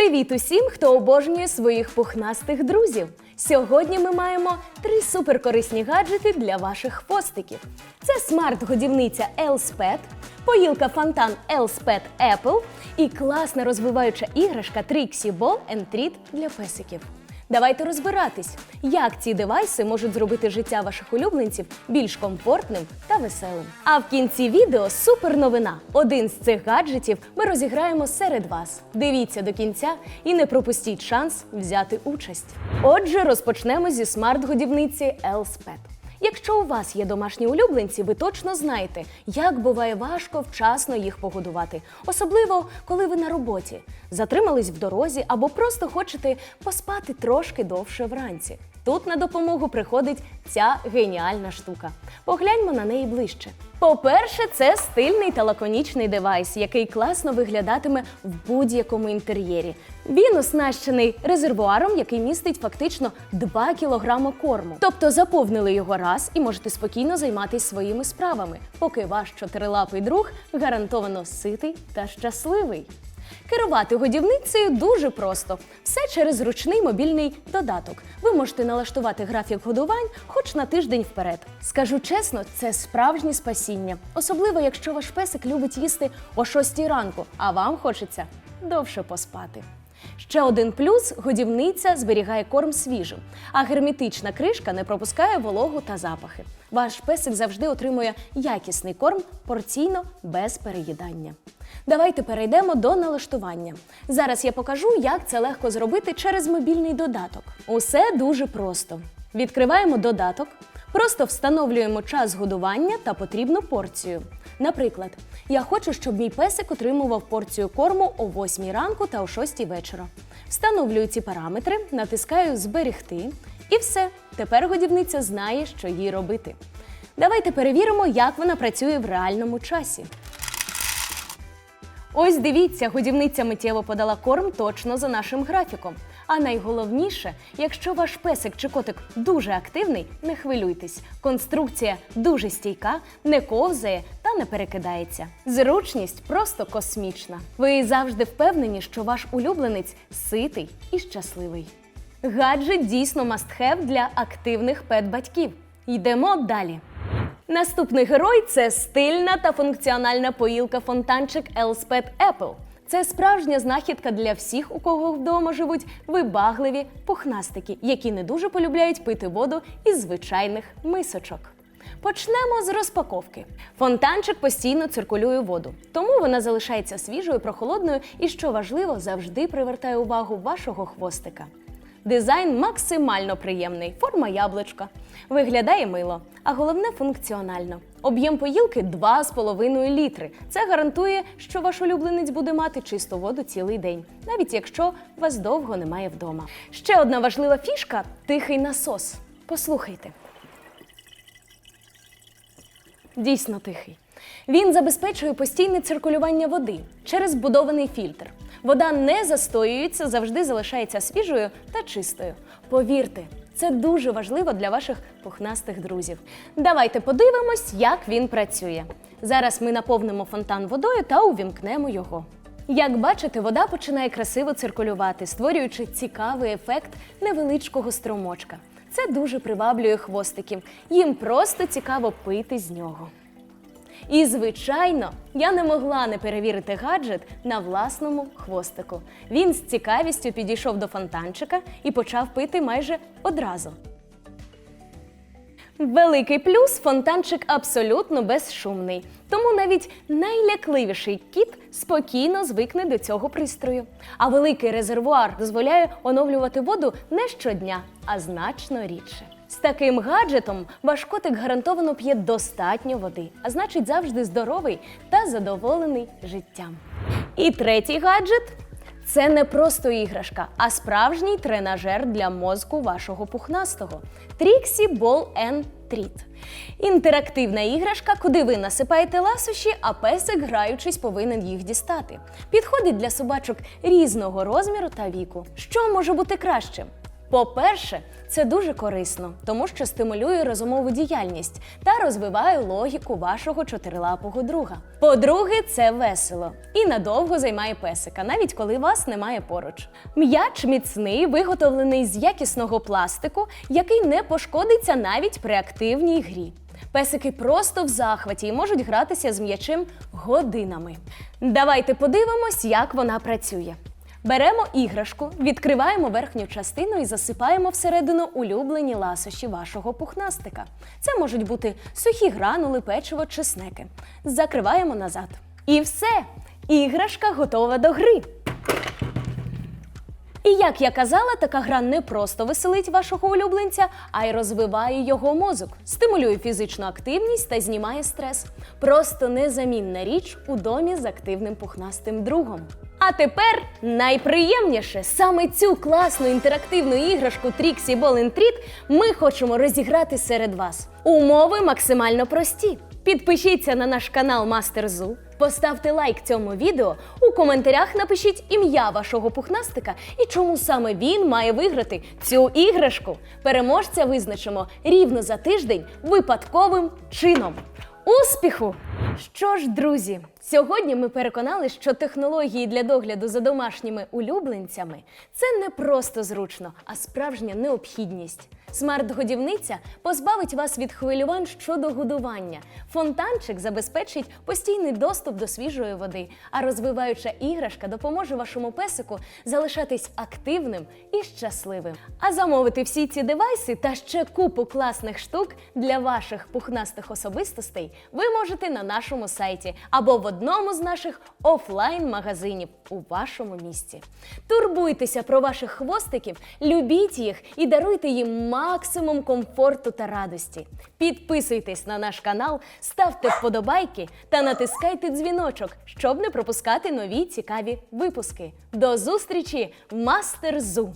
Привіт усім, хто обожнює своїх пухнастих друзів. Сьогодні ми маємо три суперкорисні гаджети для ваших хвостиків. Це смарт-годівниця Elspet, поїлка фонтан Elspet Apple і класна розвиваюча іграшка Trixie Ball and для песиків. Давайте розбиратись, як ці девайси можуть зробити життя ваших улюбленців більш комфортним та веселим. А в кінці відео супер новина. Один з цих гаджетів ми розіграємо серед вас. Дивіться до кінця і не пропустіть шанс взяти участь. Отже, розпочнемо зі смарт-годівниці Elspet. Якщо у вас є домашні улюбленці, ви точно знаєте, як буває важко вчасно їх погодувати, особливо коли ви на роботі, затримались в дорозі або просто хочете поспати трошки довше вранці. Тут на допомогу приходить ця геніальна штука. Погляньмо на неї ближче. По-перше, це стильний та лаконічний девайс, який класно виглядатиме в будь-якому інтер'єрі. Він оснащений резервуаром, який містить фактично 2 кг корму. Тобто заповнили його раз і можете спокійно займатися своїми справами, поки ваш чотирилапий друг гарантовано ситий та щасливий. Керувати годівницею дуже просто. Все через зручний мобільний додаток. Ви можете налаштувати графік годувань хоч на тиждень вперед. Скажу чесно, це справжнє спасіння, особливо якщо ваш песик любить їсти о 6 ранку, а вам хочеться довше поспати. Ще один плюс годівниця зберігає корм свіжим, а герметична кришка не пропускає вологу та запахи. Ваш песик завжди отримує якісний корм порційно без переїдання. Давайте перейдемо до налаштування. Зараз я покажу, як це легко зробити через мобільний додаток. Усе дуже просто. Відкриваємо додаток, просто встановлюємо час годування та потрібну порцію. Наприклад, я хочу, щоб мій песик отримував порцію корму о 8 ранку та о 6 вечора. Встановлюю ці параметри, натискаю Зберегти і все. Тепер годівниця знає, що їй робити. Давайте перевіримо, як вона працює в реальному часі. Ось дивіться, годівниця миттєво подала корм точно за нашим графіком. А найголовніше, якщо ваш песик чи котик дуже активний, не хвилюйтесь. Конструкція дуже стійка, не ковзає та не перекидається. Зручність просто космічна. Ви завжди впевнені, що ваш улюбленець ситий і щасливий. Гаджет дійсно must-have для активних пет-батьків. Йдемо далі. Наступний герой це стильна та функціональна поїлка фонтанчик Elspet Apple. Це справжня знахідка для всіх, у кого вдома живуть вибагливі пухнастики, які не дуже полюбляють пити воду із звичайних мисочок. Почнемо з розпаковки. Фонтанчик постійно циркулює воду, тому вона залишається свіжою, прохолодною і, що важливо, завжди привертає увагу вашого хвостика. Дизайн максимально приємний, форма яблучка. Виглядає мило, а головне функціонально. Об'єм поїлки 2,5 літри. Це гарантує, що ваш улюбленець буде мати чисту воду цілий день, навіть якщо вас довго немає вдома. Ще одна важлива фішка тихий насос. Послухайте. Дійсно тихий. Він забезпечує постійне циркулювання води через вбудований фільтр. Вода не застоюється, завжди залишається свіжою та чистою. Повірте, це дуже важливо для ваших пухнастих друзів. Давайте подивимось, як він працює. Зараз ми наповнимо фонтан водою та увімкнемо його. Як бачите, вода починає красиво циркулювати, створюючи цікавий ефект невеличкого струмочка. Це дуже приваблює хвостиків. Їм просто цікаво пити з нього. І, звичайно, я не могла не перевірити гаджет на власному хвостику. Він з цікавістю підійшов до фонтанчика і почав пити майже одразу. Великий плюс фонтанчик абсолютно безшумний, тому навіть найлякливіший кіт спокійно звикне до цього пристрою. А великий резервуар дозволяє оновлювати воду не щодня, а значно рідше. З таким гаджетом ваш котик гарантовано п'є достатньо води, а значить завжди здоровий та задоволений життям. І третій гаджет це не просто іграшка, а справжній тренажер для мозку вашого пухнастого. Trixie Ball and Treat. Інтерактивна іграшка, куди ви насипаєте ласощі, а песик, граючись, повинен їх дістати. Підходить для собачок різного розміру та віку. Що може бути кращим? По-перше, це дуже корисно, тому що стимулює розумову діяльність та розвиває логіку вашого чотирилапого друга. По-друге, це весело і надовго займає песика, навіть коли вас немає поруч. М'яч міцний, виготовлений з якісного пластику, який не пошкодиться навіть при активній грі. Песики просто в захваті і можуть гратися з м'ячем годинами. Давайте подивимось, як вона працює. Беремо іграшку, відкриваємо верхню частину і засипаємо всередину улюблені ласощі вашого пухнастика. Це можуть бути сухі гранули, печиво чи снеки. Закриваємо назад. І все! Іграшка готова до гри. І як я казала, така гра не просто веселить вашого улюбленця, а й розвиває його мозок, стимулює фізичну активність та знімає стрес. Просто незамінна річ у домі з активним пухнастим другом. А тепер найприємніше саме цю класну інтерактивну іграшку Trixie Ball and Treat ми хочемо розіграти серед вас. Умови максимально прості. Підпишіться на наш канал Зу, поставте лайк цьому відео, у коментарях напишіть ім'я вашого пухнастика і чому саме він має виграти цю іграшку. Переможця визначимо рівно за тиждень випадковим чином. Успіху! Що ж, друзі, сьогодні ми переконали, що технології для догляду за домашніми улюбленцями це не просто зручно, а справжня необхідність. Смарт-годівниця позбавить вас від хвилювань щодо годування. Фонтанчик забезпечить постійний доступ до свіжої води, а розвиваюча іграшка допоможе вашому песику залишатись активним і щасливим. А замовити всі ці девайси та ще купу класних штук для ваших пухнастих особистостей ви можете на нашому сайті або в одному з наших офлайн-магазинів у вашому місті. Турбуйтеся про ваших хвостиків, любіть їх і даруйте їм максимум комфорту та радості. Підписуйтесь на наш канал, ставте вподобайки та натискайте дзвіночок, щоб не пропускати нові цікаві випуски. До зустрічі в Мастер Зу!